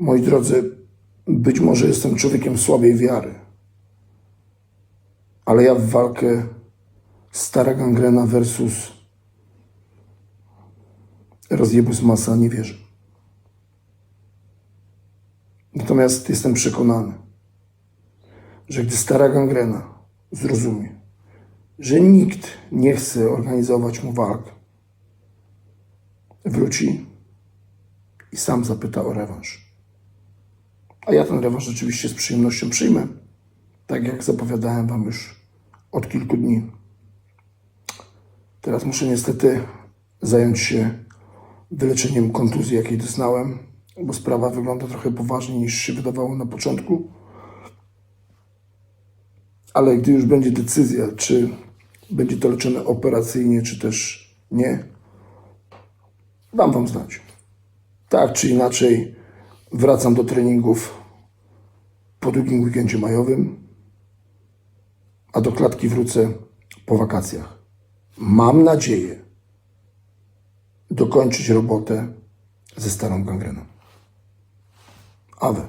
Moi drodzy, być może jestem człowiekiem słabej wiary, ale ja w walkę stara gangrena versus rozjebus masa nie wierzę. Natomiast jestem przekonany, że gdy stara gangrena zrozumie, że nikt nie chce organizować mu walk, wróci i sam zapyta o rewanż. A ja ten rewanż rzeczywiście z przyjemnością przyjmę, tak jak zapowiadałem Wam już od kilku dni. Teraz muszę niestety zająć się wyleczeniem kontuzji, jakiej doznałem, bo sprawa wygląda trochę poważniej niż się wydawało na początku. Ale gdy już będzie decyzja, czy będzie to leczone operacyjnie, czy też nie, dam Wam znać. Tak czy inaczej, wracam do treningów po długim weekendzie majowym, a do klatki wrócę po wakacjach. Mam nadzieję dokończyć robotę ze starą gangreną. Awe.